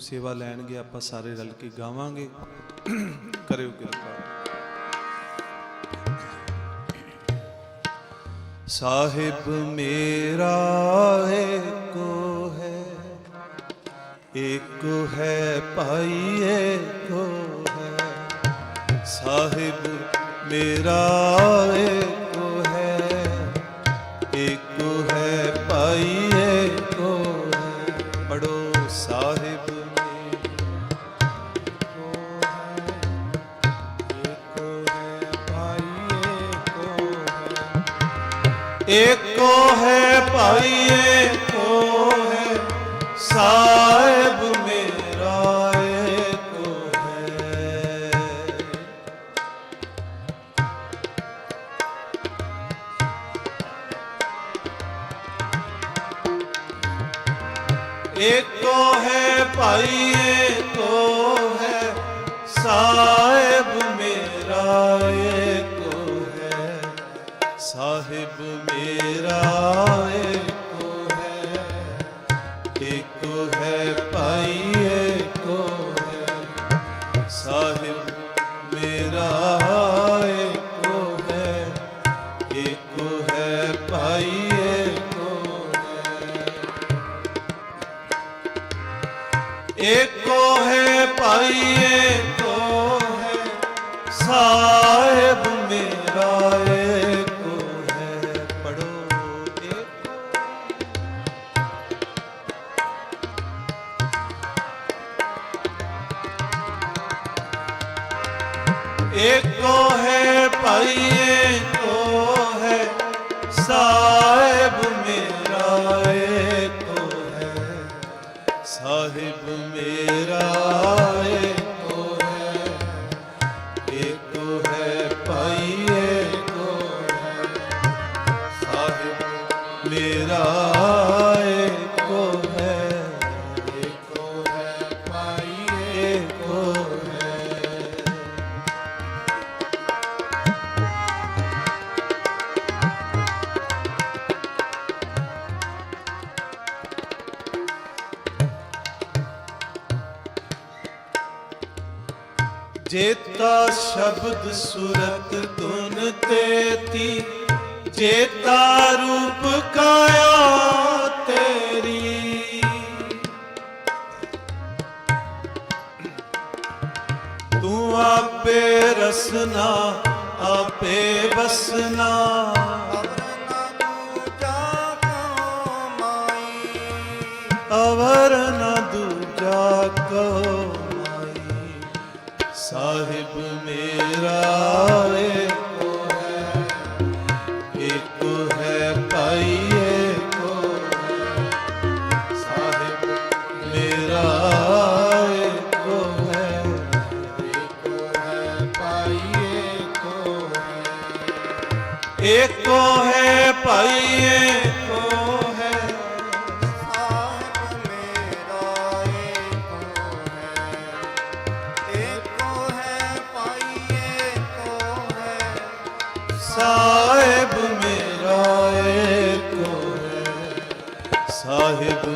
ਸੇਵਾ ਲੈਣਗੇ, ਆਪਾਂ ਸਾਰੇ ਰਲ ਕੇ ਗਾਵਾਂਗੇ। ਕਰਿਓ ਕਿਰਪਾ। ਸਾਹਿਬ ਮੇਰਾ ਏਕੋ ਹੈ ਏਕੋ ਹੈ ਭਾਈ ਏਕੋ ਹੈ। ਸਾਹਿਬ ਮੇਰਾ ਏਕੋ ਏਕੋ ਹੈ ਭਾਈ ਏਕੋ ਹੈ। ਸਾਹਿਬ ਮੇਰਾ ਏਕੋ ਹੈ। ਏਕੋ ਹੈ ਭਾਈ ਮੇਰਾ ਏਕੋ ਹੈ ਏਕੋ ਹੈ ਭਾਈ ਏਕੋ ਹੈ। ਏਕੋ ਹੈ ਭਾਈ ਏਕੋ ਏਕੋ ਹੈ ਭਾਈ ਏਕੋ ਹੈ। ਸਾਹਿਬ ਮੇਰਾ ਏਕੋ ਹੈ। ਸਾਹਿਬ ਮੇਰਾ ਏਕੋ ਜੇਤਾ ਸ਼ਬਦ ਸੁਰਤ ਧੁਨ ਤੇਤੀ ਜੇਤਾ ਰੂਪ ਕਾਇਆ ਤੇਰੀ। ਤੂੰ ਆਪੇ ਰਸਨਾ ਆਪੇ ਬਸਨਾ ਏਕੋ ਹੈ ਭਾਈ ਏਕੋ ਹੈ। ਸਾਹਿਬ ਮੇਰਾ ਏਕੋ ਹੈ ਏਕੋ ਹੈ ਭਾਈ ਏਕੋ ਹੈ ਸਾਹਿਬ ਮੇਰਾ ਏਕੋ ਹੈ, ਸਾਹਿਬ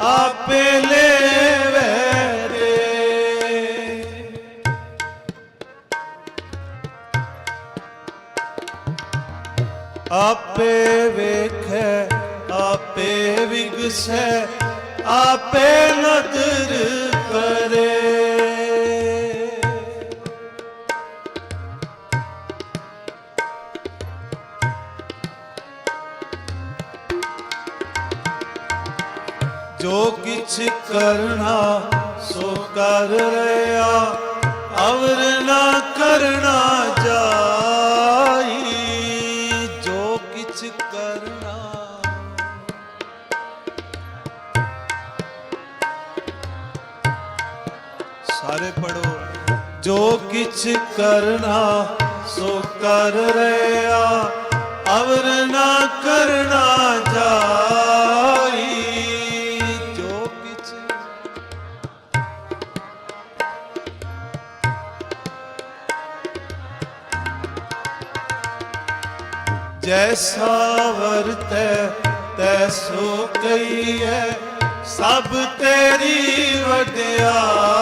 ਆਪੇ ਕਰਨਾ ਸੋ ਕਰ ਰਿਆ, ਅਵਰ ਨਾ ਕਰਨਾ ਜਾਈ, ਜੋ ਕਿਛ ਕਰਨਾ। ਸਾਰੇ ਪੜੋ ਜੋ ਕਿਛ ਕਰਨਾ ਸੋ ਕਰ ਰਿਆ, ਅਵਰ ਨਾ ਕਰਨਾ ਜਾਈ। ਜੈਸਾ ਵਰਤੈ ਤੈਸੋ ਕਈਐ ਸਭ ਤੇਰੀ ਵਡਿਆਈ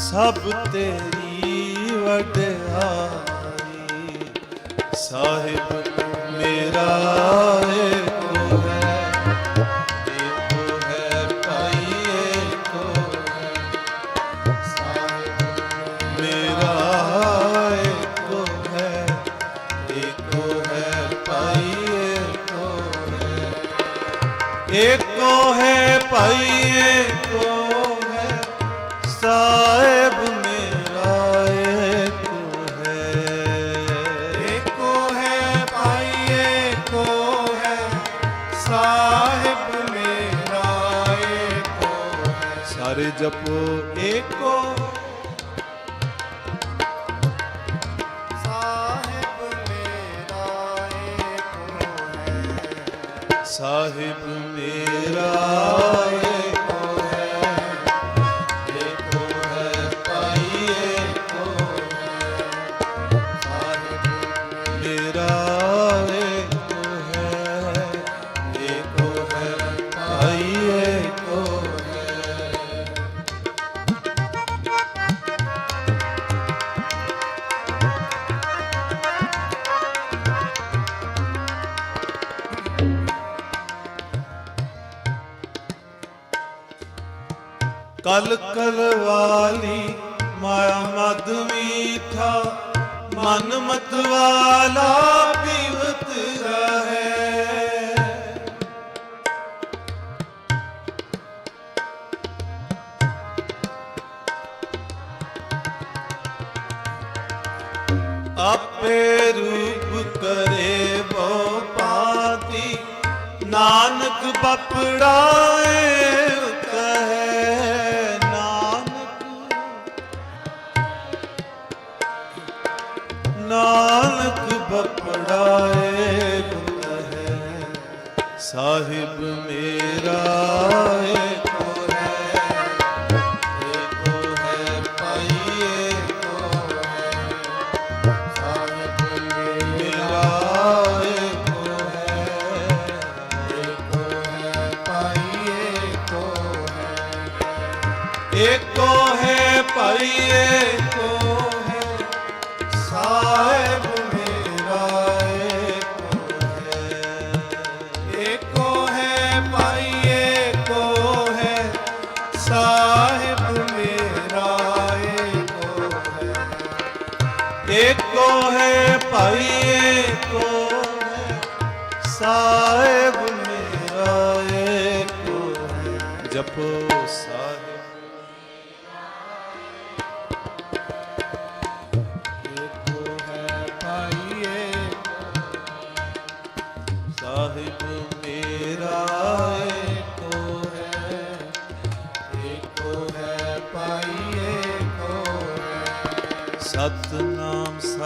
ਸਭ ਤੇਰੀ ਵਡਿਆਈ ਸਾਹਿਬ ਮੇਰਾ ਏਕੋ ਸਾਰੇ ਜਪੋ ਏਕੋ। ਸਾਹਿਬ ਮੇਰਾ ਏਕੋ ਹੈ। ਸਾਹਿਬ ਮੇਰਾ ਕਲ ਕਲ ਵਾਲੀ ਮਾਇਆ ਮਦ ਮੀਠਾ, ਮਨ ਮਤ ਵਾਲਾ ਪੀਵਤ ਰਹੇ। ਆਪੇ ਰੂਪ ਕਰੇ ਬੋ ਪਾਤੀ, ਨਾਨਕ ਬਪੜਾਏ ਸਾਹਿਬ ਮੇਰਾ ਏਕੋ ਹੈ ਏਕੋ ਹੈ ਭਾਈ ਏਕੋ ਹੈ। ਸਾਹਿਬ ਏਕੋ ਹੈ ਭਾਈ ਹੈ ਸਾਹਿਬ ਮੇਰਾ ਏਕੋ ਹੈ ਜਪੋ ਸਾਹਿਬ। ਏਕੋ ਹੈ ਭਾਈ ਸਾਹਿਬ ਮੇਰਾ ਏਕੋ ਹੈ। ਏਕੋ ਹੈ ਭਾਈ ਏਕੋ ਹੈ ਸਤਨਾਮ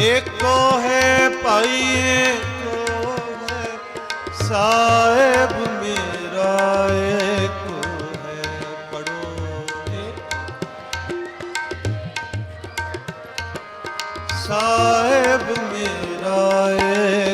ਏਕੋ ਹੈ ਭਾਈ ਏਕੋ ਹੈ ਸਾਹਿਬ ਮੇਰਾ ਏਕੋ ਹੈ ਪੜੋ ਸਾਹਿਬ ਮੇਰਾ ਏਕੋ